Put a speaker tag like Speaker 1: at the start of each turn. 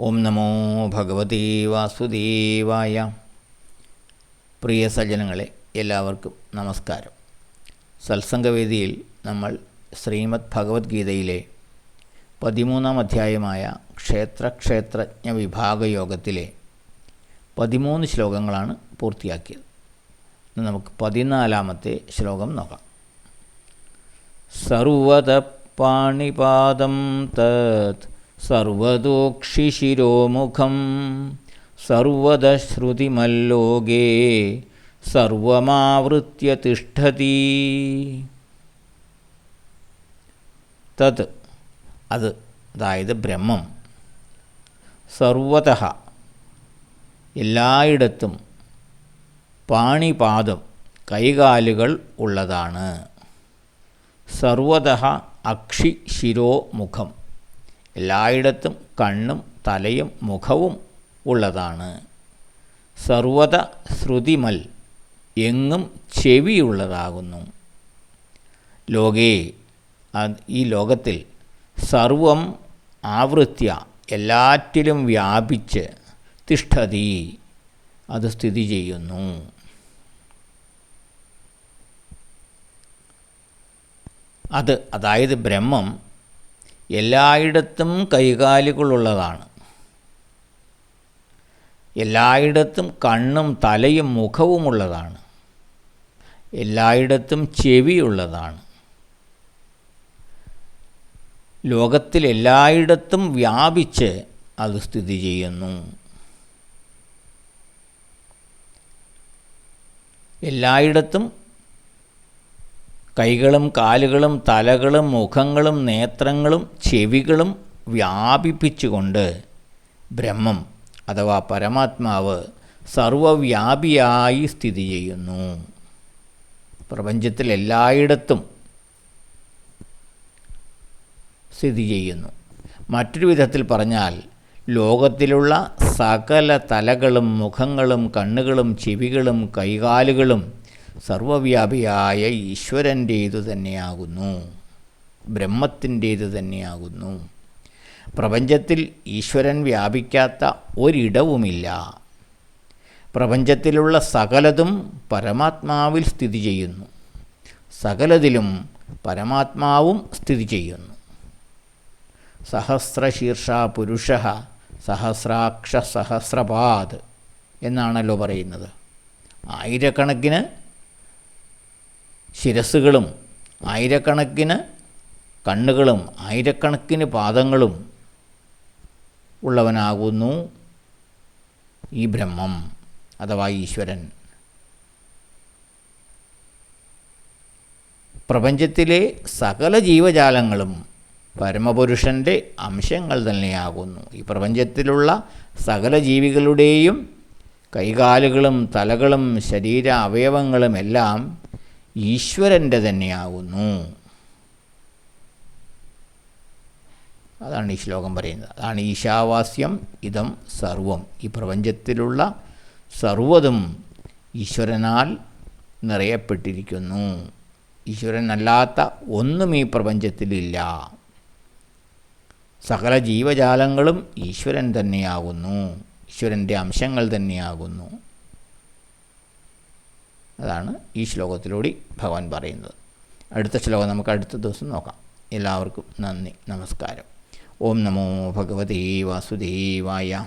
Speaker 1: ഓം നമോ ഭഗവതി വാസുദേവായ. പ്രിയ സജ്ജനങ്ങളെ എല്ലാവർക്കും നമസ്കാരം. സത്സംഗവേദിയിൽ നമ്മൾ ശ്രീമദ് ഭഗവത്ഗീതയിലെ പതിമൂന്നാം അധ്യായമായ ക്ഷേത്രക്ഷേത്രജ്ഞ വിഭാഗ യോഗത്തിലെ പതിമൂന്ന് ശ്ലോകങ്ങളാണ് പൂർത്തിയാക്കിയത്. നമുക്ക് പതിനാലാമത്തെ ശ്ലോകം നോക്കാം. സർവത പാണിപാദം തത് സർവതോക്ഷിശിരോമുഖം സർവദശ്രുതിമല്ലോകേ സർവമാവൃത്യ തിഷ്ഠതി. തത് അത് അതായത് ബ്രഹ്മം. സർവത എല്ലായിടത്തും പാണിപാദം കൈകാലുകൾ ഉള്ളതാണ്. സർവത അക്ഷി ശിരോ മുഖം എല്ലായിടത്തും കണ്ണും തലയും മുഖവും ഉള്ളതാണ്. സർവത ശ്രുതിമൽ എങ്ങും ചെവിയുള്ളതാകുന്നു. ലോകേ ഈ ലോകത്തിൽ സർവം ആവൃത്യ എല്ലാറ്റിലും വ്യാപിച്ച് തിഷ്ഠതി അത് സ്ഥിതി ചെയ്യുന്നു. അത് അതായത് ബ്രഹ്മം എല്ലായിടത്തും കൈകാലുകളുള്ളതാണ്. എല്ലായിടത്തും കണ്ണും തലയും മുഖവുമുള്ളതാണ് എല്ലായിടത്തും ചെവിയുള്ളതാണ്. ലോകത്തിൽ എല്ലായിടത്തും വ്യാപിച്ച് അത് സ്ഥിതി ചെയ്യുന്നു. എല്ലായിടത്തും കൈകളും കാലുകളും തലകളും മുഖങ്ങളും നേത്രങ്ങളും ചെവികളും വ്യാപിപ്പിച്ചുകൊണ്ട് ബ്രഹ്മം അഥവാ പരമാത്മാവ് സർവവ്യാപിയായി സ്ഥിതി ചെയ്യുന്നു. പ്രപഞ്ചത്തിൽ എല്ലായിടത്തും സ്ഥിതി ചെയ്യുന്നു. മറ്റൊരു വിധത്തിൽ പറഞ്ഞാൽ ലോകത്തിലുള്ള സകല തലകളും മുഖങ്ങളും കണ്ണുകളും ചെവികളും കൈകാലുകളും സർവവ്യാപിയായ ഈശ്വരന്റേതു തന്നെയാകുന്നു. ബ്രഹ്മത്തിന്റേതു തന്നെയാകുന്നു. പ്രപഞ്ചത്തിൽ ഈശ്വരൻ വ്യാപിക്കാത്ത ഒരിടവുമില്ല. പ്രപഞ്ചത്തിലുള്ള സകലതും പരമാത്മാവിൽ സ്ഥിതി ചെയ്യുന്നു. സകലതിലും പരമാത്മാവും സ്ഥിതി ചെയ്യുന്നു. സഹസ്രശീർഷ പുരുഷ സഹസ്രാക്ഷ സഹസ്രപാദ് എന്നാണല്ലോ പറയുന്നത്. ആയിരക്കണക്കിന് ശിരസ്സുകളും ആയിരക്കണക്കിന് കണ്ണുകളും ആയിരക്കണക്കിന് പാദങ്ങളും ഉള്ളവനാകുന്നു ഈ ബ്രഹ്മം അഥവാ ഈശ്വരൻ. പ്രപഞ്ചത്തിലെ സകല ജീവജാലങ്ങളും പരമപുരുഷന്റെ അംശങ്ങൾ തന്നെയാകുന്നു. ഈ പ്രപഞ്ചത്തിലുള്ള സകല ജീവികളുടെയും കൈകാലുകളും തലകളും ശരീര അവയവങ്ങളും എല്ലാം ഈശ്വരന്റെ തന്നെയാകുന്നു അതാണ് ഈ ശ്ലോകം പറയുന്നത്. അതാണ് ഈശാവാസ്യം ഇതം സർവം. ഈ പ്രപഞ്ചത്തിലുള്ള സർവതും ഈശ്വരനാൽ നിറയപ്പെട്ടിരിക്കുന്നു. ഈശ്വരനല്ലാത്ത ഒന്നും ഈ പ്രപഞ്ചത്തിലില്ല സകല ജീവജാലങ്ങളും ഈശ്വരൻ തന്നെയാകുന്നു ഈശ്വരന്റെ അംശങ്ങൾ തന്നെയാകുന്നു. അതാണ് ഈ ശ്ലോകത്തിലൂടെ ഭഗവാൻ പറയുന്നത്. അടുത്ത ശ്ലോകം നമുക്ക് അടുത്ത ദിവസം നോക്കാം. എല്ലാവർക്കും നന്ദി. നമസ്കാരം. ഓം നമോ ഭഗവതേ വാസുദേവായ.